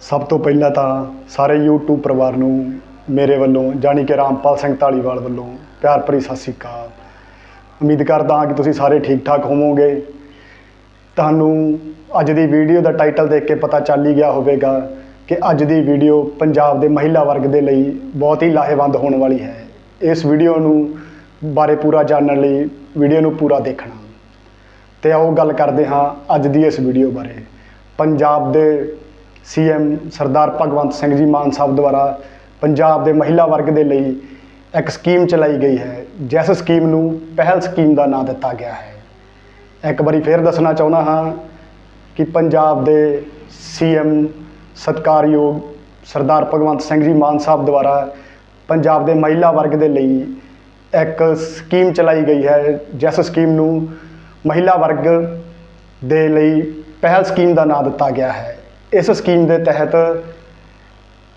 ਸਭ ਤੋਂ ਪਹਿਲਾਂ ਤਾਂ ਸਾਰੇ YouTube ਪਰਿਵਾਰ ਨੂੰ ਮੇਰੇ ਵੱਲੋਂ, ਜਾਣੀ ਕਿ ਰਾਮਪਾਲ ਸਿੰਘ ਢਾਲੀਵਾਲ ਵੱਲੋਂ ਪਿਆਰ ਭਰੀ ਸਤਿ ਸ੍ਰੀ ਅਕਾਲ। ਉਮੀਦ ਕਰਦਾ ਹਾਂ ਕਿ ਤੁਸੀਂ ਸਾਰੇ ਠੀਕ ਠਾਕ ਹੋਵੋਗੇ। ਤੁਹਾਨੂੰ ਅੱਜ ਦੀ ਵੀਡੀਓ ਦਾ ਟਾਈਟਲ ਦੇਖ ਕੇ ਪਤਾ ਚੱਲ ਹੀ ਗਿਆ ਹੋਵੇਗਾ ਕਿ ਅੱਜ ਦੀ ਵੀਡੀਓ ਪੰਜਾਬ ਦੇ ਮਹਿਲਾ ਵਰਗ ਦੇ ਲਈ ਬਹੁਤ ਹੀ ਲਾਹੇਵੰਦ ਹੋਣ ਵਾਲੀ ਹੈ। ਇਸ ਵੀਡੀਓ ਨੂੰ ਬਾਰੇ ਪੂਰਾ ਜਾਣਨ ਲਈ ਵੀਡੀਓ ਨੂੰ ਪੂਰਾ ਦੇਖਣਾ। ਤੇ ਆਓ ਗੱਲ ਕਰਦੇ ਹਾਂ ਅੱਜ ਦੀ ਇਸ ਵੀਡੀਓ ਬਾਰੇ। ਪੰਜਾਬ ਦੇ ਸੀਐਮ ਸਰਦਾਰ ਭਗਵੰਤ ਸਿੰਘ ਜੀ ਮਾਨ ਸਾਹਿਬ ਦੁਆਰਾ ਪੰਜਾਬ ਦੇ ਮਹਿਲਾ ਵਰਗ ਦੇ ਲਈ ਇੱਕ ਸਕੀਮ ਚਲਾਈ ਗਈ ਹੈ, ਜਿਸ ਸਕੀਮ ਨੂੰ ਪਹਿਲ ਸਕੀਮ ਦਾ ਨਾਮ ਦਿੱਤਾ ਗਿਆ ਹੈ। ਇੱਕ ਵਾਰੀ ਫੇਰ ਦੱਸਣਾ ਚਾਹੁੰਦਾ ਹਾਂ ਕਿ ਪੰਜਾਬ ਦੇ ਸੀਐਮ ਸਤਕਾਰਯੋਗ ਸਰਦਾਰ ਭਗਵੰਤ ਸਿੰਘ ਜੀ ਮਾਨ ਸਾਹਿਬ ਦੁਆਰਾ ਪੰਜਾਬ ਦੇ ਮਹਿਲਾ ਵਰਗ ਦੇ ਲਈ ਇੱਕ ਸਕੀਮ ਚਲਾਈ ਗਈ ਹੈ, ਜਿਸ ਸਕੀਮ ਨੂੰ ਮਹਿਲਾ ਵਰਗ ਦੇ ਲਈ ਪਹਿਲ ਸਕੀਮ ਦਾ ਨਾਮ ਦਿੱਤਾ ਗਿਆ ਹੈ। ਇਸ ਸਕੀਮ ਦੇ ਤਹਿਤ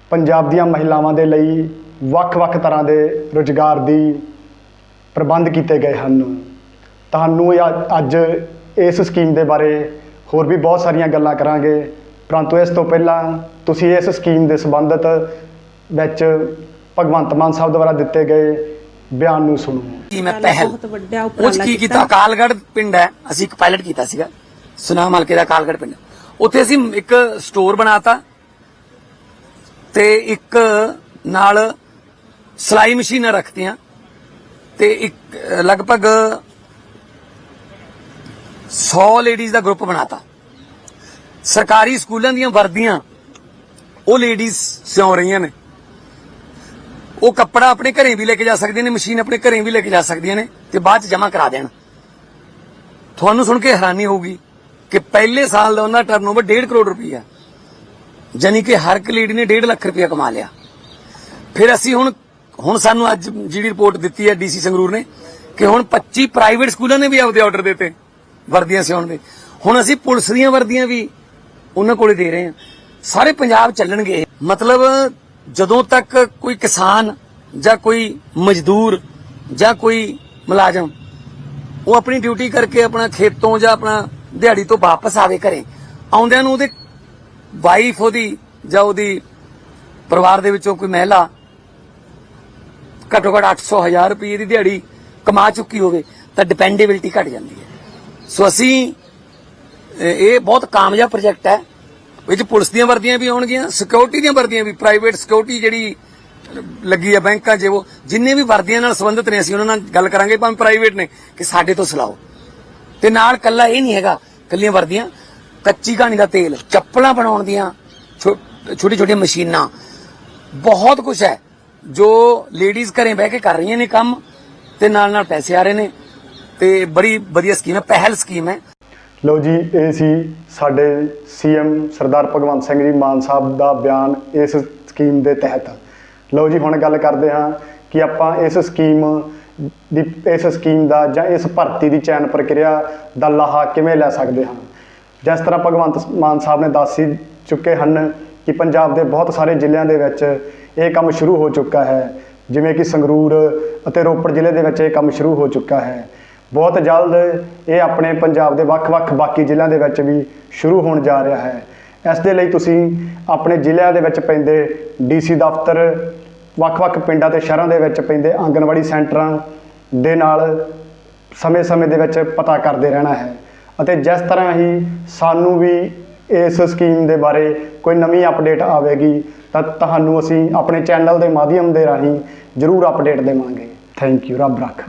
ਪੰਜਾਬ ਦੀਆਂ ਮਹਿਲਾਵਾਂ ਦੇ ਲਈ ਵੱਖ-ਵੱਖ ਤਰ੍ਹਾਂ ਦੇ ਰੁਜ਼ਗਾਰ ਦੀ ਪ੍ਰਬੰਧ ਕੀਤੇ ਗਏ ਹਨ। ਤੁਹਾਨੂੰ ਅੱਜ- ਇਸ ਸਕੀਮ ਦੇ ਬਾਰੇ ਹੋਰ ਵੀ ਬਹੁਤ ਸਾਰੀਆਂ ਗੱਲਾਂ ਕਰਾਂਗੇ। ਪਰੰਤੂ ਇਸ ਤੋਂ ਪਹਿਲਾਂ ਤੁਸੀਂ ਇਸ ਸਕੀਮ ਦੇ ਸੰਬੰਧਿਤ ਵਿੱਚ ਭਗਵੰਤ ਮਾਨ ਸਾਹਿਬ ਦੁਆਰਾ ਦਿੱਤੇ ਗਏ ਬਿਆਨ ਨੂੰ ਸੁਣੋ। ਕੀ ਮੈਂ ਪਹਿਲ ਬਹੁਤ ਵੱਡਾ ਉਹ ਕੀ ਕੀਤਾ। ਅਕਾਲਗੜ੍ਹ ਪਿੰਡ ਹੈ। ਅਸੀਂ ਇੱਕ ਪਾਇਲਟ ਕੀਤਾ ਸੀਗਾ। ਸੁਨਾਮ ਹਲਕੇ ਦਾ ਅਕਾਲਗੜ੍ਹ ਪਿੰਡ। ਉੱਥੇ ਅਸੀਂ ਇੱਕ ਸਟੋਰ ਬਣਾਤਾ ਤੇ ਇੱਕ ਨਾਲ ਸਲਾਈ ਮਸ਼ੀਨਾਂ ਰੱਖਤੀਆਂ ਤੇ ਇੱਕ, ਲਗਭਗ 100 ਲੇਡੀਜ਼ ਦਾ ਗਰੁੱਪ ਬਣਾਤਾ। ਸਰਕਾਰੀ ਸਕੂਲਾਂ ਦੀਆਂ ਵਰਦੀਆਂ, ਉਹ ਲੇਡੀਜ਼ ਸਿਉਂ ਰਹੀਆਂ ਨੇ। ਉਹ ਕੱਪੜਾ ਆਪਣੇ ਘਰੇ ਵੀ ਲੈ ਕੇ ਜਾ ਸਕਦੀਆਂ ਨੇ, ਮਸ਼ੀਨ ਆਪਣੇ ਘਰੇ ਵੀ ਲੈ ਕੇ ਜਾ ਸਕਦੀਆਂ ਨੇ ਤੇ ਬਾਅਦ ਚ ਜਮ੍ਹਾਂ ਕਰਾ ਦੇਣ। ਤੁਹਾਨੂੰ ਸੁਣ ਕੇ ਹੈਰਾਨੀ ਹੋਊਗੀ ਕਿ ਪਹਿਲੇ ਸਾਲ ਦਾ ਉਹਨਾਂ ਟਰਨਓਵਰ 1.5 ਕਰੋੜ ਰੁਪਈਆ। ਜਾਨੀ ਕਿ ਹਰ ਇੱਕ ਲੇਡੀ ਨੇ 1.5 ਲੱਖ ਰੁਪਈਆ ਕਮਾ ਲਿਆ। ਫਿਰ ਅਸੀਂ ਹੁਣ ਹੁਣ ਸਾਨੂੰ ਅੱਜ ਜਿਹੜੀ ਰਿਪੋਰਟ ਦਿੱਤੀ ਹੈ ਡੀਸੀ ਸੰਗਰੂਰ ਨੇ ਕਿ ਹੁਣ 25 ਪ੍ਰਾਈਵੇਟ ਸਕੂਲਾਂ ਨੇ ਵੀ ਆਪਦੇ ਆਰਡਰ ਦਿੱਤੇ, ਵਰਦੀਆਂ ਸਿਉਣ ਦੇ। ਹੁਣ ਅਸੀਂ ਪੁਲਿਸ ਦੀਆਂ ਵਰਦੀਆਂ ਵੀ ਉਹਨਾਂ ਕੋਲੇ ਦੇ ਰਹੇ ਹਾਂ। ਸਾਰੇ ਪੰਜਾਬ ਚੱਲਣਗੇ। ਮਤਲਬ ਜਦੋਂ ਤੱਕ ਕੋਈ ਕਿਸਾਨ ਜਾਂ ਕੋਈ ਮਜ਼ਦੂਰ ਜਾਂ ਕੋਈ ਮੁਲਾਜ਼ਮ ਉਹ ਆਪਣੀ ਡਿਊਟੀ ਕਰਕੇ ਆਪਣਾ ਖੇਤੋਂ ਜਾਂ ਆਪਣਾ ਦਿਹਾੜੀ ਤੋਂ ਵਾਪਸ ਆਵੇ ਘਰੇ। ਆਉਂਦਿਆਂ ਨੂੰ ਉਹਦੇ ਵਾਈਫ ਉਹਦੀ ਜਾਂ ਉਹਦੀ ਪਰਿਵਾਰ ਦੇ ਵਿੱਚੋਂ ਕੋਈ ਮਹਿਲਾ ਘੱਟੋ ਘੱਟ 800 ਹਜ਼ਾਰ ਰੁਪਏ ਦੀ ਦਿਹਾੜੀ ਕਮਾ ਚੁੱਕੀ ਹੋਵੇ ਤਾਂ ਡਿਪੈਂਡੇਬਿਲਟੀ ਘਟ ਜਾਂਦੀ ਹੈ। ਸੋ ਅਸੀਂ ਇਹ ਬਹੁਤ ਕਾਮਯਾਬ ਪ੍ਰੋਜੈਕਟ ਹੈ। ਵਿੱਚ ਪੁਲਿਸ ਦੀਆਂ ਵਰਦੀਆਂ ਵੀ ਆਉਣਗੀਆਂ ਸਿਕਿਉਰਿਟੀ ਦੀਆਂ ਵਰਦੀਆਂ ਵੀ ਪ੍ਰਾਈਵੇਟ ਸਿਕਿਉਰਿਟੀ ਜਿਹੜੀ ਲੱਗੀ ਹੈ ਬੈਂਕਾਂ 'ਚ, ਉਹ ਜਿੰਨੇ ਵੀ ਵਰਦੀਆਂ ਨਾਲ ਸੰਬੰਧਿਤ ਨੇ, ਅਸੀਂ ਉਹਨਾਂ ਨਾਲ ਗੱਲ ਕਰਾਂਗੇ, ਭਾਵੇਂ ਪ੍ਰਾਈਵੇਟ ਨੇ, ਕਿ ਸਾਡੇ ਤੋਂ ਸਿਲਾਓ ਤੇ ਨਾਲ ਕੱਲਾ ਇਹ ਨਹੀਂ ਹੈਗਾ, ਕੱਲੀਆਂ ਵਰਦੀਆਂ, ਕੱਚੀ ਕਹਾਣੀ ਦਾ ਤੇਲ, ਚੱਪਲਾਂ ਬਣਾਉਣ ਦੀਆਂ ਛੋਟੀ ਛੋਟੀਆਂ ਮਸ਼ੀਨਾਂ। ਬਹੁਤ ਕੁਝ ਹੈ, ਜੋ ਲੇਡੀਜ਼ ਘਰੇ ਬਹਿ ਕੇ ਕਰ ਰਹੀਆਂ ਨੇ ਕੰਮ, ਤੇ ਨਾਲ ਨਾਲ ਪੈਸੇ ਆ ਰਹੇ ਨੇ, ਤੇ ਬੜੀ ਵਧੀਆ ਸਕੀਮ ਹੈ, ਪਹਿਲ ਸਕੀਮ ਹੈ। ਲਓ ਜੀ, ਇਹ ਸੀ ਸਾਡੇ ਸੀਐਮ ਸਰਦਾਰ ਭਗਵੰਤ ਸਿੰਘ ਜੀ ਮਾਨ ਸਾਹਿਬ ਦਾ ਬਿਆਨ ਇਸ ਸਕੀਮ ਦੇ ਤਹਿਤ। ਲਓ ਜੀ, ਹੁਣ ਗੱਲ ਕਰਦੇ ਹਾਂ ਕਿ ਆਪਾਂ ਇਸ ਸਕੀਮ ਇਸ ਸਕੀਮ ਦਾ ਜਾਂ ਇਸ ਭਰਤੀ ਦੀ ਚੈਨ ਪ੍ਰਕਿਰਿਆ ਦਾ ਲਾਹਾ ਕਿਵੇਂ ਲੈ ਸਕਦੇ ਹਨ? ਜਿਸ ਤਰ੍ਹਾਂ ਭਗਵੰਤ ਮਾਨ ਸਾਹਿਬ ਨੇ ਦੱਸ ਹੀ ਚੁੱਕੇ ਹਨ ਕਿ ਪੰਜਾਬ ਦੇ ਬਹੁਤ ਸਾਰੇ ਜ਼ਿਲ੍ਹਿਆਂ ਦੇ ਵਿੱਚ ਇਹ ਕੰਮ ਸ਼ੁਰੂ ਹੋ ਚੁੱਕਾ ਹੈ। ਜਿਵੇਂ ਕਿ ਸੰਗਰੂਰ ਅਤੇ ਰੋਪੜ ਜ਼ਿਲ੍ਹੇ ਦੇ ਵਿੱਚ ਇਹ ਕੰਮ ਸ਼ੁਰੂ ਹੋ ਚੁੱਕਾ ਹੈ। ਬਹੁਤ ਜਲਦ ਇਹ ਆਪਣੇ ਪੰਜਾਬ ਦੇ ਵੱਖ-ਵੱਖ ਬਾਕੀ ਜ਼ਿਲ੍ਹਿਆਂ ਦੇ ਵਿੱਚ ਵੀ ਸ਼ੁਰੂ ਹੋਣ ਜਾ ਰਿਹਾ ਹੈ। ਇਸ ਦੇ ਲਈ ਤੁਸੀਂ ਆਪਣੇ ਜ਼ਿਲ੍ਹਿਆਂ ਦੇ ਵਿੱਚ ਪੈਂਦੇ ਡੀਸੀ ਦਫ਼ਤਰ ਵੱਖ-ਵੱਖ ਪਿੰਡਾਂ ਤੇ ਸ਼ਹਿਰਾਂ ਦੇ ਵਿੱਚ ਪੈਂਦੇ ਆਂਗਣਵਾੜੀ ਸੈਂਟਰਾਂ ਦੇ ਨਾਲ ਸਮੇਂ-ਸਮੇਂ ਦੇ ਵਿੱਚ ਪਤਾ ਕਰਦੇ ਰਹਿਣਾ ਹੈ। ਅਤੇ ਜਿਸ ਤਰ੍ਹਾਂ ਹੀ ਸਾਨੂੰ ਵੀ ਇਸ ਸਕੀਮ ਦੇ ਬਾਰੇ ਕੋਈ ਨਵੀਂ ਅਪਡੇਟ ਆਵੇਗੀ, ਤਾਂ ਤੁਹਾਨੂੰ ਅਸੀਂ ਆਪਣੇ ਚੈਨਲ ਦੇ ਮਾਧਿਅਮ ਦੇ ਰਾਹੀਂ ਜ਼ਰੂਰ ਅਪਡੇਟ ਦੇਵਾਂਗੇ। ਥੈਂਕ ਯੂ ਰੱਬ ਰੱਖ।